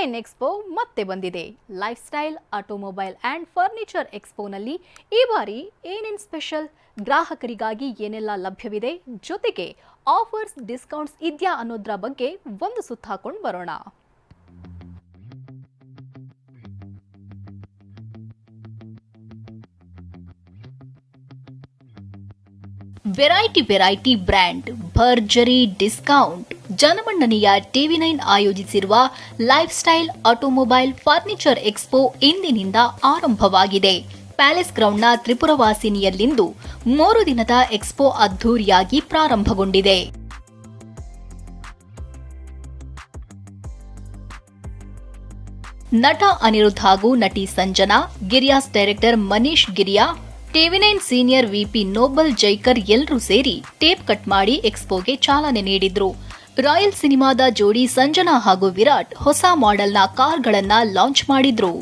Nine expo ಮತ್ತೆ ಬಂದಿದೆ. Life style automobile and furniture ಎಕ್ಸ್ಪೋನಲ್ಲಿ ಈ ಬಾರಿ ಏನೇನ್ ಸ್ಪೆಷಲ್ ಗ್ರಾಹಕರಿಗಾಗಿ ಏನೆಲ್ಲ ಲಭ್ಯವಿದೆ? ಜೊತೆಗೆ ಆಫರ್ಸ್ ಡಿಸ್ಕೌಂಟ್ಸ್ ಇದೆಯಾ ಅನ್ನೋದ್ರ ಬಗ್ಗೆ ಒಂದು ಸುತ್ತ ಹಾಕೊಂಡು ಬರೋಣ. ವೆರೈಟಿ ವೆರೈಟಿ ಬ್ರ್ಯಾಂಡ್ ಭರ್ಜರಿ ಡಿಸ್ಕೌಂಟ್ ಜನಮಂಡನೆಯ ಟಿವಿ ನೈನ್ ಆಯೋಜಿಸಿರುವ life style automobile furniture expo ಇಂದಿನಿಂದ ಆರಂಭವಾಗಿದೆ. ಪ್ಯಾಲೇಸ್ ಗ್ರೌಂಡ್ನ ತ್ರಿಪುರವಾಸಿನಿಯಲ್ಲಿಂದು ಮೂರು ದಿನದ ಎಕ್ಸ್ಪೋ ಅದ್ದೂರಿಯಾಗಿ ಪ್ರಾರಂಭಗೊಂಡಿದೆ. ನಟ ಅನಿರುದ್ಧ ಹಾಗೂ ನಟಿ Sanjana, Giriyas director Manish Giriya TV nine senior VP noble Jaikar ಎಲ್ಲರೂ ಸೇರಿ ಟೇಪ್ ಕಟ್ ಮಾಡಿ ಎಕ್ಸ್ಪೋಗೆ ಚಾಲನೆ ನೀಡಿದ್ರು. ರಾಯಲ್ ಸಿನಿಮಾದ ಜೋಡಿ ಸಂಜನಾ ಹಾಗೂ ವಿರಾಟ್ ಹೊಸ ಮಾಡೆಲ್ನ ಕಾರ್ಗಳನ್ನ ಲಾಂಚ್ ಮಾಡಿದ್ರು.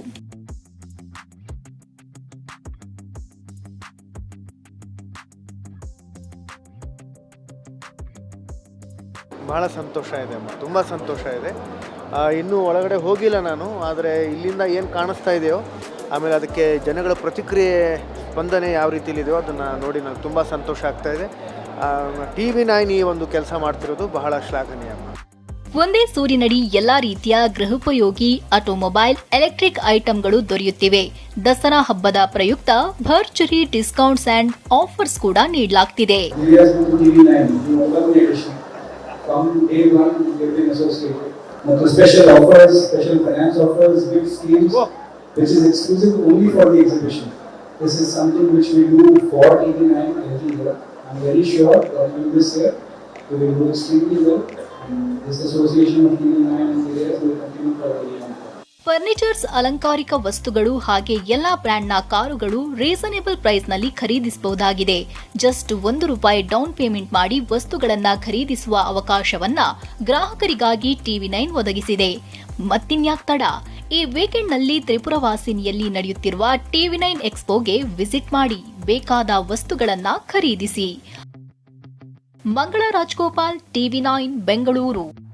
ಬಹಳ ಸಂತೋಷ ಇದೆ ತುಂಬ ಸಂತೋಷ ಇದೆ. ಇನ್ನೂ ಒಳಗಡೆ ಹೋಗಿಲ್ಲ ನಾನು, ಆದರೆ ಇಲ್ಲಿಂದ ಏನು ಕಾಣಿಸ್ತಾ ಇದೆಯೋ ಆಮೇಲೆ ಅದಕ್ಕೆ ಜನಗಳ ಪ್ರತಿಕ್ರಿಯೆ ಸ್ಪಂದನೆ ಯಾವ ರೀತಿಲಿದೆಯೋ ಅದನ್ನು ನೋಡಿ ನನಗೆ ತುಂಬ ಸಂತೋಷ ಆಗ್ತಾ ಇದೆ. ಟಿ ವಿ ನೈನ್ ಈ ಒಂದು ಕೆಲಸ ಮಾಡ್ತಿರೋದು ಬಹಳ ಶ್ಲಾಘನೀಯ. ಒಂದೇ ಸೂರಿನಡಿ ಎಲ್ಲಾ ರೀತಿಯ ಗೃಹೋಪಯೋಗಿ ಆಟೋಮೊಬೈಲ್ ಎಲೆಕ್ಟ್ರಿಕ್ ಐಟಂಗಳು ದೊರೆಯುತ್ತಿವೆ. ದಸರಾ ಹಬ್ಬದ ಪ್ರಯುಕ್ತ ಭರ್ಚುರಿ ಡಿಸ್ಕೌಂಟ್ಸ್ ಅಂಡ್ ಆಫರ್ಸ್ ಕೂಡ ನೀಡಲಾಗ್ತಿದೆ. India's Moto TV9, the Open edition. From which is exclusive only for the exhibition. This is something which we do for 89 every year. I'm very sure that in this year, we will do extremely well. And this association of 89 and the will continue for a year. Furnitures ಅಲಂಕಾರಿಕ ವಸ್ತುಗಳು ಹಾಗೆ ಎಲ್ಲಾ ಬ್ರ್ಯಾಂಡ್ನ ಕಾರುಗಳು reasonable ಪ್ರೈಸ್ನಲ್ಲಿ ಖರೀದಿಸಬಹುದಾಗಿದೆ just ಒಂದು ರೂಪಾಯಿ down payment ಮಾಡಿ ವಸ್ತುಗಳನ್ನು ಖರೀದಿಸುವ ಅವಕಾಶವನ್ನ ಗ್ರಾಹಕರಿಗಾಗಿ ಟಿವಿ ನೈನ್ ಒದಗಿಸಿದೆ ಮತ್ತಿನ್ಯಾಕ್ ತಡ ಈ ವೀಕೆಂಡ್ನಲ್ಲಿ ತ್ರಿಪುರವಾಸಿನಿಯಲ್ಲಿ ನಡೆಯುತ್ತಿರುವ ಟಿವಿ ನೈನ್ ಎಕ್ಸ್ಪೋಗೆ ವಿಸಿಟ್ ಮಾಡಿ ಬೇಕಾದ ವಸ್ತುಗಳನ್ನ ಖರೀದಿಸಿ. ಮಂಗಳ ರಾಜ್ಗೋಪಾಲ್, ಟಿವಿ ನೈನ್, ಬೆಂಗಳೂರು.